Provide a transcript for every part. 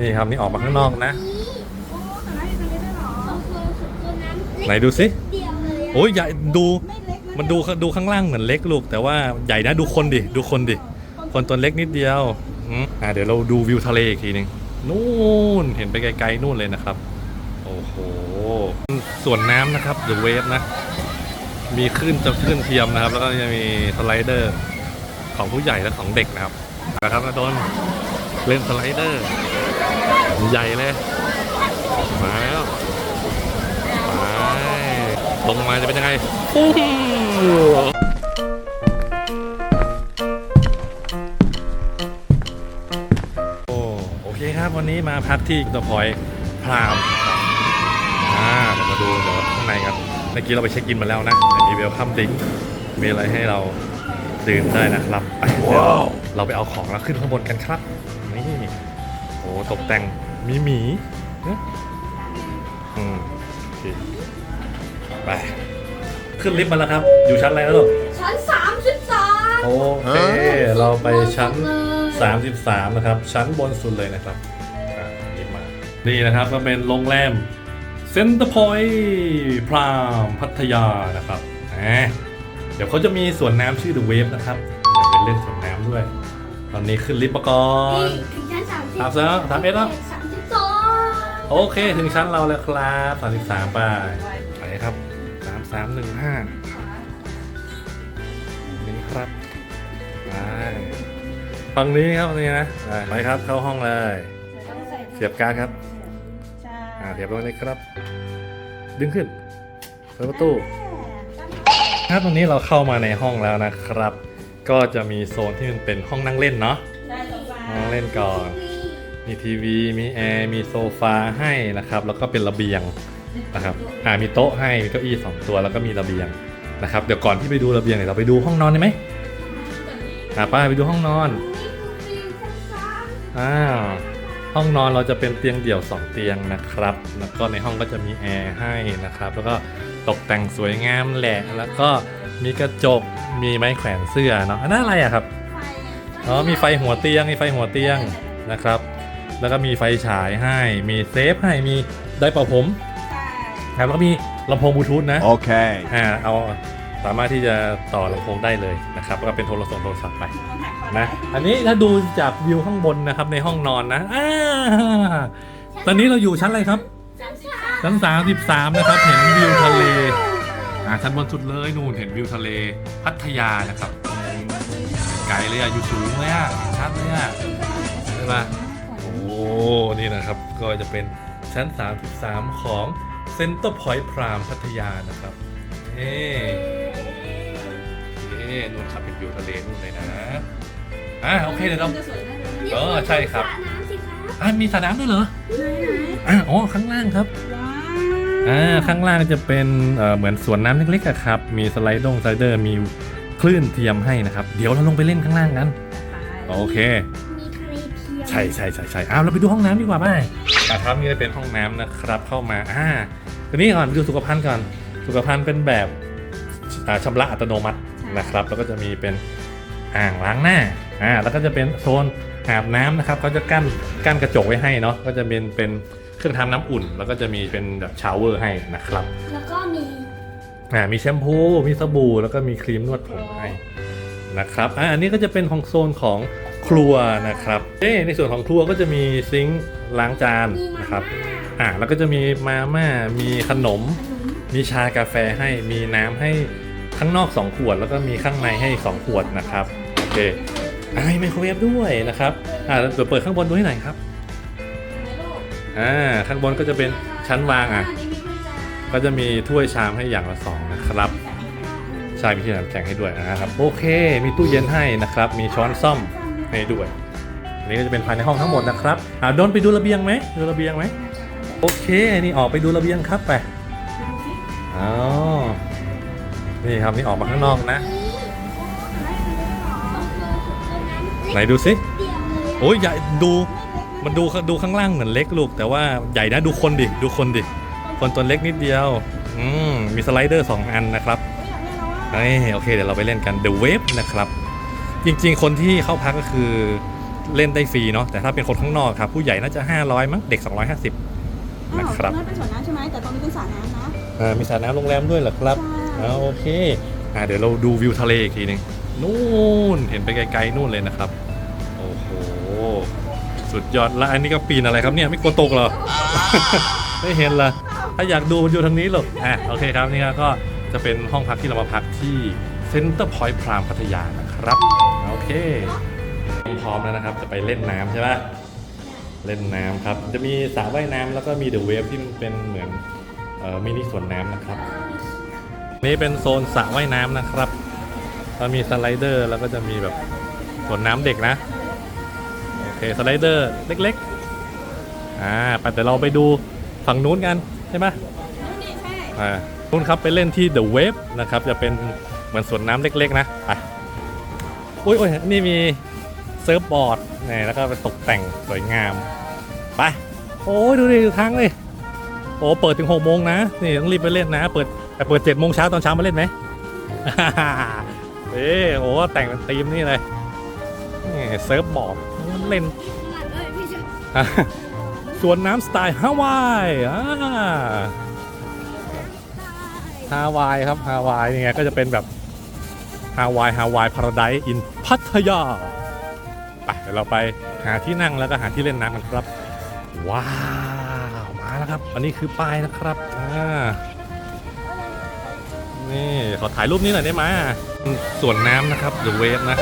นี่ครับนี่ออกมาข้างนอกนะโอ้แต่ละอยู่ตรงนี้ได้เหรอตัวตัวนั้นไหนดูสิเดียวเลยอะโอ้ยใหญ่ดูไม่เล็กมันดูดูข้างล่างเหมือนเล็กลูก แต่ว่าใหญ่นะดูคนดิดูคนดิคนตัวเล็กนิดเดียวอืมอ่าเดี๋ยวเราดูวิวทะเลอีกทีหนึงนู่นเห็นไปไกลๆนู่นเลยนะครับ โอ้โหส่วนน้ำนะครับหรือเวฟนะ มีคลื่นจะคลื่นเทียมนะครับ แล้วก็จะมีสไลเดอร์ของผู้ใหญ่และของเด็กนะครับนะครับนะโดนเล่นสไลเดอร์ ใหญ่เลย มาแล้วไปลงมาจะเป็นยังไงฟู้โอ้โอเคครับวันนี้มาพักที่ตัวพอยพรามครับอ่าเดี๋ยวมาดูเดี๋ยวข้างในกันเมื่อกี้เราไปเช็คอินมาแล้วนะมีเวลคัมดิ้งมีอะไรให้เราดื่มได้นะครับไปเดี๋ยวเราไปเอาของแล้วขึ้นข้างบนกันครับนี่โอ้ตกแต่ง มีหมีเนอะอืมโอเคไป ขึ้นลิฟต์มาแล้วครับ อยู่ชั้นอะไรแล้วลูก ชั้นสามสิบสาม โอเค เราไปชั้น 33 นะครับ ชั้นบนสุดเลยนะครับอะลิฟต์มา นี่นะครับก็เป็นโรงแรมเซ็นเตอร์พอยต์พรามพัทยานะครับอะเดี๋ยวเขาจะมีสวนน้ำชื่อ The Wave นะครับเดี๋ยวไปเล่นสวนน้ำด้วย ตอนนี้ขึ้นลิฟต์มาก่อน นี่ถึงชั้นสามสิบสามสิบแล้วสามเอ็ดแล้ว สามสิบสอง โอเคถึงชั้นเราแล้วครับ33ไปไปครับ3315นี่ครับไปฝั่งนี้ครับนี่นะไปไปครับเข้าห้องเลย เสียบการ์ดครับใช่อ่าเสียบตรงนี้ครับ ดึงขึ้นเปิดประตูครับตรงนี้เราเข้ามาในห้องแล้วนะครับ ก็จะมีโซนที่มันเป็นห้องนั่งเล่นเนาะได้แล้วจ้านั่งเล่นก่อน มีทีวี มีแอร์ มีโซฟาให้นะครับ แล้วก็เป็นระเบียงนะครับ อ่า มีโต๊ะให้ มีเก้าอี้สองตัว แล้วก็มีระเบียงนะครับ เดี๋ยวก่อนที่ไปดูระเบียงเนี่ยเราไปดูห้องนอนได้ไหมอ่าป้าไปดูห้องนอน อ้าว ห้องนอนเราจะเป็นเตียงเดี่ยว 2 เตียงนะครับ แล้วก็ในห้องก็จะมีแอร์ให้นะครับ แล้วก็ตกแต่งสวยงามแหละ แล้วก็มีกระจก มีไม้แขวนเสื้อเนาะอันนั้นอะไรอะครับ อ๋อ มีไฟหัวเตียง มีไฟหัวเตียงนะครับ แล้วก็มีไฟฉายให้ มีเซฟให้ มีได้เป่าผมครับแล้วก็มีลำโพงบลูทูธนะ Okay. อ่า เอาสามารถที่จะต่อลำโพงได้เลยนะครับแล้วก็เป็นโทรศัพท์โทรศัพท์ไปนะ อันนี้ถ้าดูจากวิวข้างบนนะครับในห้องนอนนะอ่าตอนนี้เราอยู่ชั้นอะไรครับ ชั้นสามสิบสามนะครับ เห็นวิวทะเล อ่า ชั้นบนสุดเลยนู่นเห็นวิวทะเล พัทยานะครับ ไกลเลยอะ อยู่สูงเลยอะเห็นชัดเลยอะใช่ปะโอ้ นี่นะครับก็จะเป็นชั้น 33 ของ Center Point Prime พัทยานะครับเอ๊เอ๊นู่นครับเป็นวิวทะเลนู่นเลยนะอ่าโอเคเดี๋ยวเราเออใช่ครับสระน้ำสิครับอ่ามีสระน้ำด้วยเหรอไหนไหนอ่าอ๋อข้างล่างครับว้าวอ่าข้างล่างจะเป็นเอ่อเหมือนสวนน้ำเล็กๆอะครับ มีสไลด์ดงสไลเดอร์มีคลื่นเทียมให้นะครับ เดี๋ยวเราลงไปเล่นข้างล่างกัน โอเค ใช่ใช่ใช่ใช่อ้าวเราไปดูห้องน้ำดีกว่าไหมอ่าครับนี่จะเป็นห้องน้ำนะครับเข้ามาอ่าตัวนี้ก่อนดูสุขภัณฑ์ก่อนสุขภัณฑ์เป็นแบบอ่าชำระอัตโนมัตินะครับ แล้วก็จะมีเป็นอ่างล้างหน้าอ่าแล้วก็จะเป็นโซนอาบน้ำนะครับเขาจะกั้นกั้นกระจกไว้ให้เนาะก็จะเป็นเป็นเครื่องทำน้ำอุ่น แล้วก็จะมีเป็นแบบชาวเวอร์ให้นะครับแล้วก็มีอ่ามีแชมพูมีสบู่แล้วก็มีครีมนวดผมให้นะครับอ่าอันนี้ก็จะเป็นของโซนของ ครัวนะครับเอ๊ในส่วนของครัวก็จะมีซิงค์ล้างจานนะครับอ่าแล้วก็จะมีมาม่ามีขนม มีชากาแฟให้มีน้ำให้ข้างนอก 2 ขวด แล้วก็มีข้างในให้ 2 ขวดนะครับโอเคอ่ามีไมโครเวฟด้วยนะครับอ่าเดี๋ยวเปิดข้างบนดูให้หน่อยครับอ่าข้างบนก็จะเป็นชั้นวางอะก็จะมีถ้วยชามให้อย่างละสองนะครับใช่มีที่น้ำแข็งให้ด้วยนะครับ โอเค มีตู้เย็นให้นะครับ มีช้อนซ่อม ให้ด้วย อันนี้ก็จะเป็นภายในห้องทั้งหมดนะครับอ่าโดนไปดูระเบียงไหมดูระเบียงไหมโอเค นี่ออกไปดูระเบียงครับไปอ๋อนี่ครับนี่ออกมาข้างนอกนะ ไหนดูสิโอ้ยใหญ่ดูมันดูดูข้างล่างเหมือนเล็กลูก แต่ว่าใหญ่นะดูคนดิดูคนดิคนตัวเล็กนิดเดียวอืมมีสไลเดอร์สองอันนะครับนี่โอเคเดี๋ยวเราไปเล่นกัน The Wave นะครับ จริง ๆ คนที่เข้าพักก็คือเล่นได้ฟรีเนาะแต่ถ้าเป็นคนข้างนอกครับ ผู้ใหญ่น่าจะ 500 มั้งเด็ก 250 อ้าวนะครับ ตรงนั้นเป็นสวนน้ำใช่ไหมแต่ตรงนี้เป็นสระน้ำนะ อ่ามีสระน้ำโรงแรมด้วยเหรอครับใช่ อ่าโอเคอ่าเดี๋ยวเราดูวิวทะเลอีกทีหนึงนู่นเห็นไปไกลๆนู่นเลยนะครับ โอ้โห สุดยอดแล้วอันนี้ก็ปีนอะไรครับเนี่ยไม่กลัวตกเหรอ ไม่เห็นละถ้าอยากดูมันอยู่ทางนี้หรอกอะโอเคครับนี่ก็จะเป็นห้องพักที่เรามาพักที่เซ็นเตอร์พอยต์พรามพัทยานะครับโอ เคพร้อมแล้วนะครับ จะไปเล่นน้ำใช่ไหมเล่นน้ำครับ จะมีสระว่ายน้ำแล้วก็มีเดอะเวฟที่มันเป็นเหมือนเอ่อมินิสวนน้ำนะครับ นี่เป็นโซนสระว่ายน้ำนะครับแล้วมีสไลเดอร์แล้วก็จะมีแบบสวนน้ำเด็กนะ โอเคสไลเดอร์เล็กๆ อ่าไปแต่เราไปดูฝั่งนู้นกันใช่ไหมนี่ใช่อ่านู้นครับไปเล่นที่ The Wave นะครับ จะเป็นเหมือนสวนน้ำเล็ก ๆ นะไป อุ้ยอุ้ยนี่มีเซิร์ฟบอร์ดนี่แล้วก็ไปตกแต่งสวยงาม ไป โอ้ยดูดิดูทั้งเลยโอ้เปิดถึง6โมงนะ นี่ต้องรีบไปเล่นนะ เปิดแต่เปิด7โมงเช้าตอนเช้ามาเล่นไหมเอ้โอ้แต่งเป็นธีมนี่เลยนี่เซิร์ฟบอร์ดเล่นเอ้ยพี่ชายอะสวนน้ำสไตล์ฮาวายอ่าฮาวายครับฮาวายนี่ไงก็จะเป็นแบบ ฮาวายฮาวายพาราไดซ์อินพัทยาไปเดี๋ยวเราไปหาที่นั่งแล้วก็หาที่เล่นน้ำกันครับ ว้าวมาแล้วครับ อันนี้คือป้ายนะครับอ่านี่ขอถ่ายรูปนี้หน่อยได้ไหมส่วนน้ำนะครับ The Wave นะ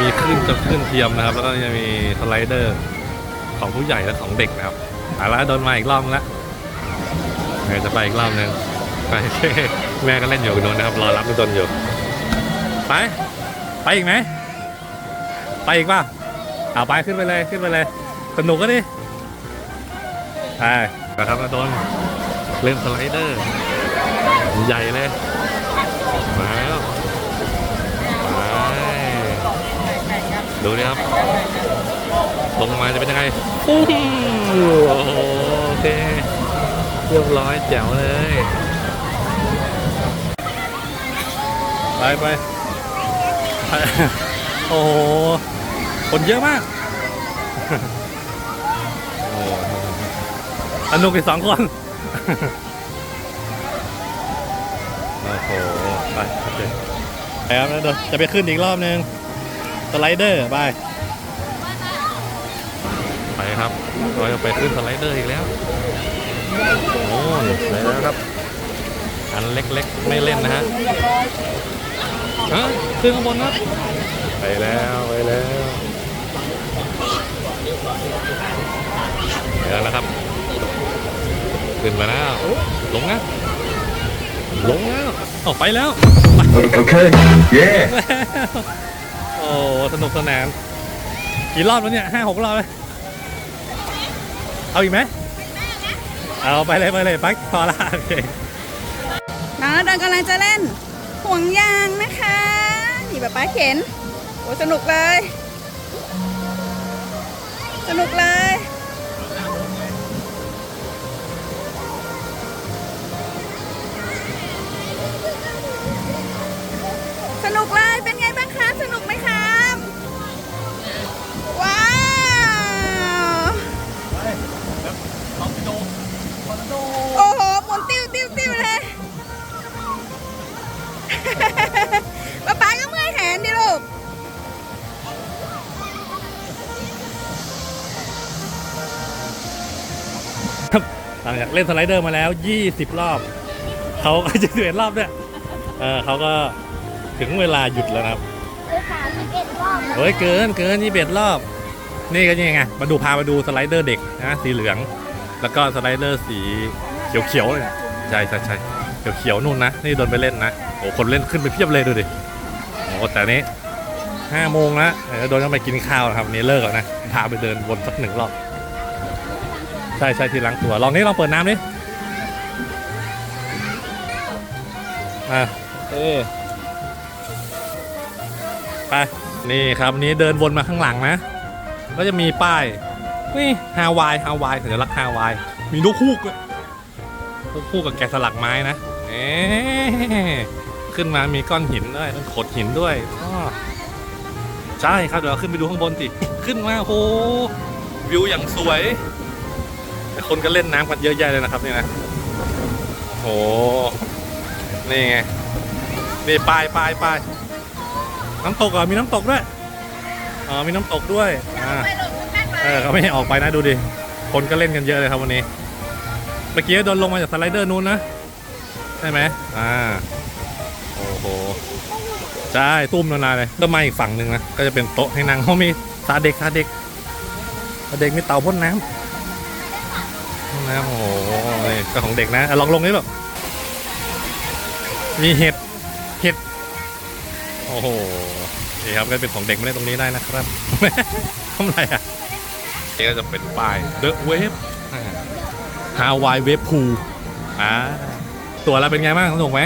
มีคลื่นจะคลื่นเทียมนะครับ แล้วก็จะมีสไลเดอร์ของผู้ใหญ่และของเด็กนะครับเอาละโดนมาอีกรอบละแม่จะไปอีกรอบนึงไปแม่ก็เล่นอยู่กับโดนนะครับ รอรับโดนอยู่ ไป ไปอีกไหม ไปอีกป่ะเอาไปขึ้นไปเลยขึ้นไปเลย สนุกก็ดิไปนะครับโดนเล่นสไลเดอร์ ใหญ่เลย มาแล้วไปดูดิครับ ลงมาจะเป็นยังไงโอ้โหโอเคเรียบร้อยแจ๋วเลย ไปไป โอ้โหคนเยอะมากอ้สนุกอีกสองคนโอ้โหไปโอเคไปครับแล้วเดี๋ยวจะไปขึ้นอีกรอบนึงสไลเดอร์ไปไปครับเราจะไปขึ้นสไลเดอร์อีกแล้วโอ้ยไปแล้วครับอันเล็กๆไม่เล่นนะฮะ ฮะขึ้นข้างบนครับ ไปแล้วไปแล้วไปแล้วนะครับ ขึ้นมาแล้วลงนะลงแล้วออกไปแล้ว Okay. Yeah. โอ้สนุกสนานกี่รอบแล้วเนี่ยห้าหกรอบเลยเอาอีกไหมเอาไปเลยไปเลยปักพอละโอเคน้องเดินกำลังจะเล่น ห่วงยางนะคะ นี่ป้าป้าเข็น โอ้สนุกเลย สนุกเลยสนุกเลย หลังจากเล่นสไลเดอร์มาแล้ว 20 รอบ เขาก็จะเดือดรอบด้วยเออเขาก็ถึงเวลาหยุดแล้วนะครับเลยสามสิบเอ็ดรอบเฮ้ยเกินเกินยี่สิบรอบ นี่ก็ยังไงมาดูพามาดูสไลเดอร์เด็กนะสีเหลือง แล้วก็สไลเดอร์สีเขียวเขียวๆเลยใช่ใช่ใช่เขียวเขียวๆนู่นนะนี่โดนไปเล่นนะโอ้คนเล่นขึ้นไปเพียบเลยดูดิโอ้แต่นี้ห้าโมงแล้วเดี๋ยวโดนต้องไปกินข้าวนะครับวันนี่เลิกแล้วนะพาไปเดินวนสักหนึ่งรอบ ใช่ใช่ที่ล้างตัว ลองนี้ลองเปิดน้ำดิอะเอ๊ะไปนี่ครับวันนี้เดินวนมาข้างหลังนะ ก็จะมีป้ายนี่ฮาวายฮาวายสัญลักษณ์ฮาวาย มีนกฮูกด้วยนกฮูกกับแกะสลักไม้นะเอ๊ะขึ้นมามีก้อนหินด้วยต้นโขดหินด้วยอ้อใช่ครับเดี๋ยวเราขึ้นไปดูข้างบนสิขึ้นมาโหวิวอย่างสวยแต่ คนก็เล่นน้ำกันเยอะแยะเลยนะครับนี่นะโหนี่ไงนี่ปลายปลายปลายน้ำตกเหรอมีน้ำตกด้วยอ๋อมีน้ำตกด้วยอ่าเออเขาไม่ให้ออกไปนะดูดิคนก็เล่นกันเยอะเลยครับวันนี้เมื่อกี้โดนลงมาจากสไลเดอร์นู้นนะใช่ไหมอ่าโอ้โหใช่ตุ้มนานๆเลยก็มาอีกฝั่งหนึ่งนะก็จะเป็นโต๊ะให้นั่งเขามีตาเด็กตาเด็กตาเด็กมีเต่าพ่นน้ำ นน้ำโอ้โหนี่ก็ของเด็กนะอะลองลงนี่หรอกมีเห็ด เห็ด โอ้โหนี่ครับก็เป็นของเด็กไม่ได้ตรงนี้ได้นะครับ ทำไรอะนี่ก็จะเป็นป้าย The Wave ฮาวายเวฟพูอ่าตัวเราเป็นไงบ้างสนุกไหม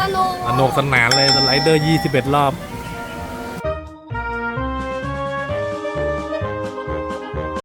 สนุกสนุกสนานเลยสไลเดอร์ 21 รอบ